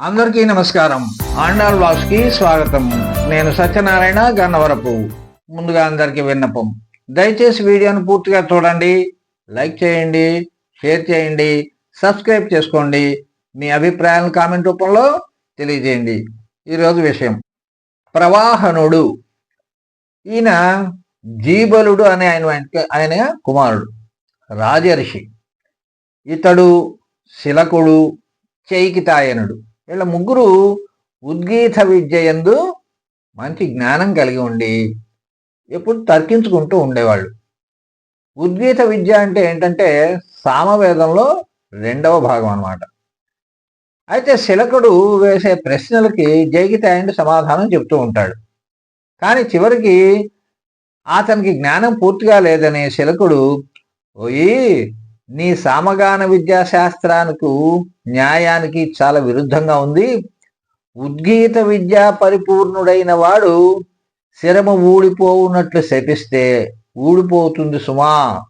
అందరికీ నమస్కారం. ఆండాల్ బ్లాగ్స్కి స్వాగతం. నేను సత్యనారాయణ గన్నవరపు. ముందుగా అందరికీ విన్నపం. దయచేసి వీడియోను పూర్తిగా చూడండి లైక్ చేయండి షేర్ చేయండి సబ్స్క్రైబ్ చేసుకోండి. మీ అభిప్రాయాలను కామెంట్ రూపంలో తెలియజేయండి. ఈరోజు విషయం. ప్రవాహనుడు. ఈయన జీబలుడు అనే ఆయన ఆయన కుమారుడు. రాజర్షి ఇతడు శిలకుడు చైకితాయనుడు. వీళ్ళ ముగ్గురు ఉద్గీత విద్య యందు మంచి జ్ఞానం కలిగి ఉండి ఎప్పుడు తర్కించుకుంటూ ఉండేవాళ్ళు. ఉద్గీత విద్య అంటే ఏంటంటే సామవేదంలో రెండవ భాగం అన్నమాట. అయితే శిలకుడు వేసే ప్రశ్నలకి జైకితాయుడు సమాధానం చెప్తూ ఉంటాడు. కానీ చివరికి అతనికి జ్ఞానం పూర్తిగా లేదనే శిలకుడు ఓయి నీ సామగాన విద్యా శాస్త్రానికి న్యాయానికి చాలా విరుద్ధంగా ఉంది. ఉద్గీత విద్యా పరిపూర్ణుడైన వాడు శిరము ఊడిపోవున్నట్లు శపిస్తే ఊడిపోతుంది సుమా.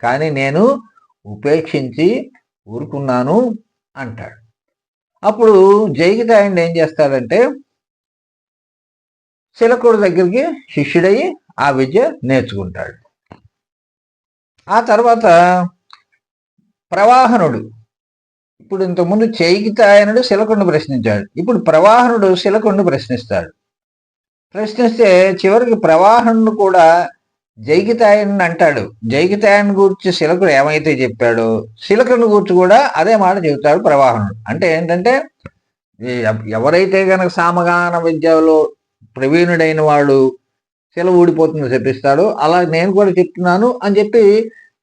కానీ నేను ఉపేక్షించి ఊరుకున్నాను అంటాడు. అప్పుడు జైకితాయుడు ఏం చేస్తాడంటే శిలకుడు దగ్గరికి శిష్యుడయి ఆ విద్య నేర్చుకుంటాడు. ఆ తర్వాత ప్రవాహనుడు. ఇప్పుడు ఇంతకుముందు చైకితాయనుడు శిలకుడిని ప్రశ్నించాడు. ఇప్పుడు ప్రవాహనుడు శిలకుడిని ప్రశ్నిస్తాడు. ప్రశ్నిస్తే చివరికి ప్రవాహనుడు కూడా జైకితాయని అంటాడు. జైకితాయని గురించి శిలకుడు ఏమైతే చెప్పాడో శిలకుడిని గురించి కూడా అదే మాట చెబుతాడు ప్రవాహనుడు. అంటే ఏంటంటే ఎవరైతే గనక సామగాన విద్యలో ప్రవీణుడైన వాడు శిల ఊడిపోతుందో చెప్పిస్తాడు అలా నేను కూడా చెప్తున్నాను అని చెప్పి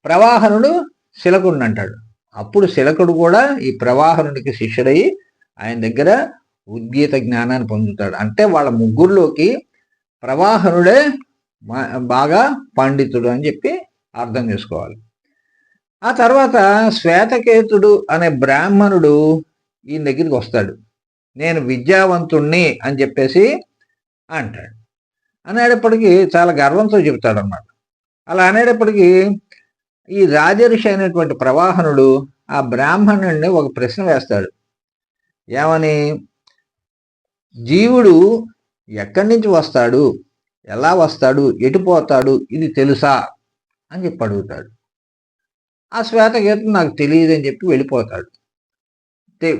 ప్రవాహనుడు శిలకుడిని అంటాడు. అప్పుడు శిలకుడు కూడా ఈ ప్రవాహనుడికి శిష్యుడయి ఆయన దగ్గర ఉద్గీత జ్ఞానాన్ని పొందుతాడు. అంటే వాళ్ళ ముగ్గురులోకి ప్రవాహనుడే మా- బాగా పండితుడు అని చెప్పి అర్థం చేసుకోవాలి. ఆ తర్వాత శ్వేతకేతుడు అనే బ్రాహ్మణుడు ఈయన దగ్గరికి వస్తాడు. నేను విద్యావంతుణ్ణి అని చెప్పేసి అంటాడు. అనేటప్పటికీ చాలా గర్వంతో చెబుతాడు అన్నమాట అలా అనేటప్పటికీ ఈ రాజర్షి అయినటువంటి ప్రవాహనుడు ఆ బ్రాహ్మణుడిని ఒక ప్రశ్న వేస్తాడు. ఏమని? జీవుడు ఎక్కడి నుంచి వస్తాడు? ఎలా వస్తాడు? ఎటుపోతాడు ఇది తెలుసా? అని చెప్పి అడుగుతాడు. ఆ శ్వేతగీతం నాకు తెలియదు అని చెప్పి వెళ్ళిపోతాడు.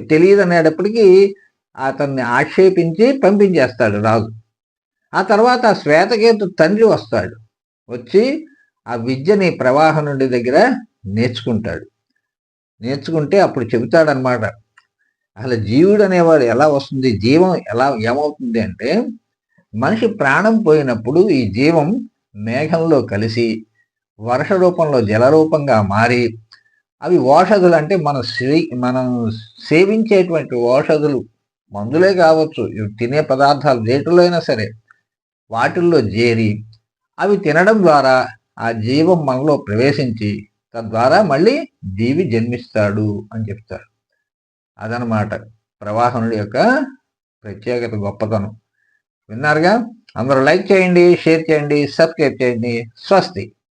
తెలియదు అనేటప్పటికీ అతన్ని ఆక్షేపించి పంపించేస్తాడు రాజు. ఆ తర్వాత ఆ శ్వేతకేతు తండ్రి వస్తాడు. వచ్చి ఆ విద్యని ప్రవాహనుడి దగ్గర నేర్చుకుంటాడు. నేర్చుకుంటే అప్పుడు చెబుతాడనమాట అసలు జీవుడు అనేవాడు ఎలా వస్తుంది? జీవం ఎలా ఏమవుతుంది అంటే మనిషి ప్రాణం పోయినప్పుడు ఈ జీవం మేఘంలో కలిసి వర్ష రూపంలో జల రూపంగా మారి అవి ఓషధులు అంటే మన శ్రీ మనం సేవించేటువంటి ఓషధులు మందులే కావచ్చు ఇవి తినే పదార్థాలు దేంట్లో అయినా సరే వాటిల్లో చేరి అవి తినడం ద్వారా ఆ జీవం మనలో ప్రవేశించి తద్వారా మళ్ళీ జీవి జన్మిస్తాడు అని చెప్తారు. అదనమాట ప్రవాహనుడి యొక్క ప్రత్యేకత గొప్పతనం. విన్నారుగా? అందరూ లైక్ చేయండి షేర్ చేయండి సబ్స్క్రైబ్ చేయండి. స్వస్తి.